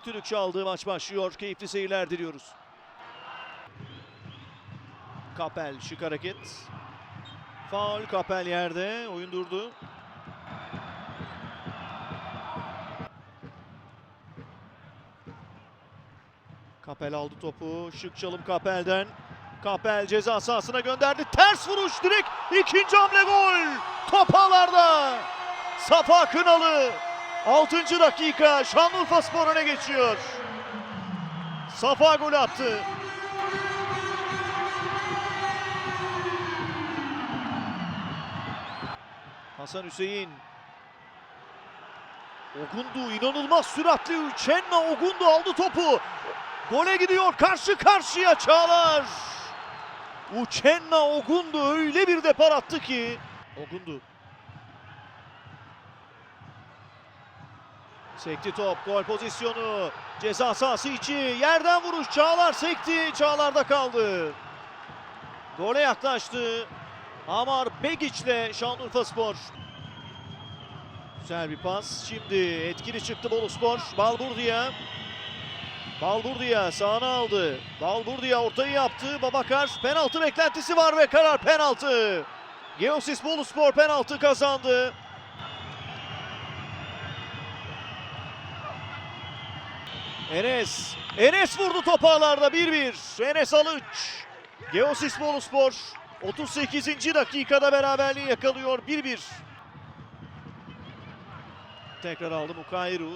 düdük çaldı. Maç başlıyor. Keyifli seyirler diliyoruz. Kapel şık hareket. Faul Kapel yerde. Oyun durdu. Kapel aldı topu. Şık çalım Kapel'den. Kapel ceza sahasına gönderdi. Ters vuruş direkt ikinci hamle gol. Top ağlarda. Safa Kınalı 6. dakika Şanlıurfa Spor öne geçiyor. Safa gol attı. Hasan Hüseyin. Ogundu inanılmaz süratli. Uchenna Ogundu aldı topu. Gole gidiyor karşı karşıya Çağlar. Uchenna Ogundu öyle bir depar attı ki. Ogundu. Sekti top, gol pozisyonu. Ceza sahası içi. Yerden vuruş. Çağlar sekti. Çağlar'da kaldı. Gole yaklaştı. Amar Begiç'le Şanlıurfa Spor. Güzel bir pas. Şimdi etkili çıktı Bolu Spor. Balburdiya. Balburdiya sağına aldı. Balburdiya ortayı yaptı. Babakar penaltı beklentisi var ve karar penaltı. Geosis Bolu Spor penaltı kazandı. Enes. Enes vurdu topu ağlarda 1-1. Enes Alıç. Geosis Bolu Spor 38. dakikada beraberliği yakalıyor 1-1. Tekrar aldı Mukayru.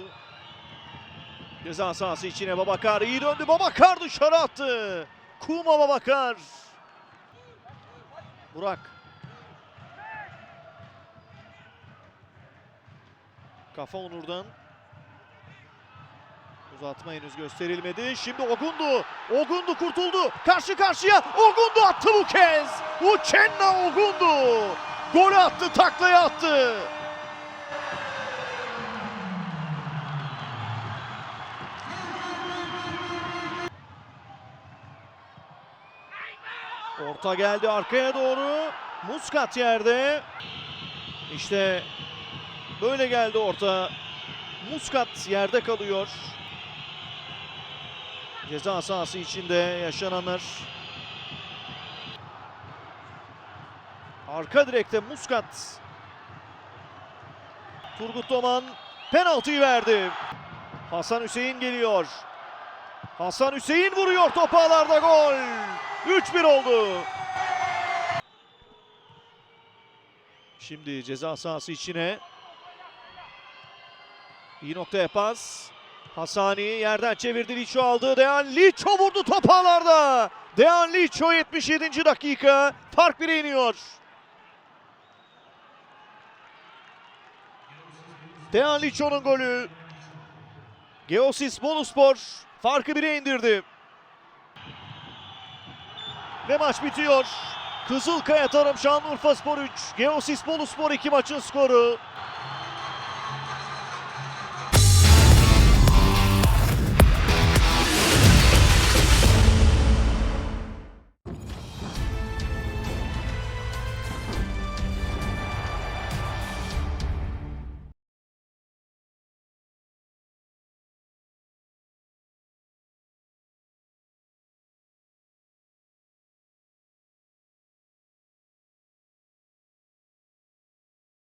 Ceza sahası içine Babakar iyi döndü. Babakar dışarı attı. Kuma Babakar. Burak. Kafa Onur'dan. Uzatma henüz gösterilmedi. Şimdi Ogundu. Ogundu kurtuldu. Karşı karşıya. Ogundu attı bu kez. Uchenna Ogundu. Golü attı, taklayı attı. Orta geldi arkaya doğru. Muskat yerde. İşte böyle geldi orta. Muskat yerde kalıyor. Ceza sahası içinde yaşananlar. Arka direkte Muskat. Turgut Toman penaltıyı verdi. Hasan Hüseyin geliyor. Hasan Hüseyin vuruyor top ağlarda gol. 3-1 oldu. Şimdi ceza sahası içine. İyi noktaya pas. Hasani yerden çevirdi Liço aldı. Dejan Liço vurdu top ağlarda. Liço 77. dakika. Fark 1'e iniyor. Dejan Liço'nun golü. Geosis Boluspor farkı 1'e indirdi. Ve maç bitiyor. Kızılkaya Tarım Şanlıurfa Spor 3, Geosis Boluspor 2 maçın skoru.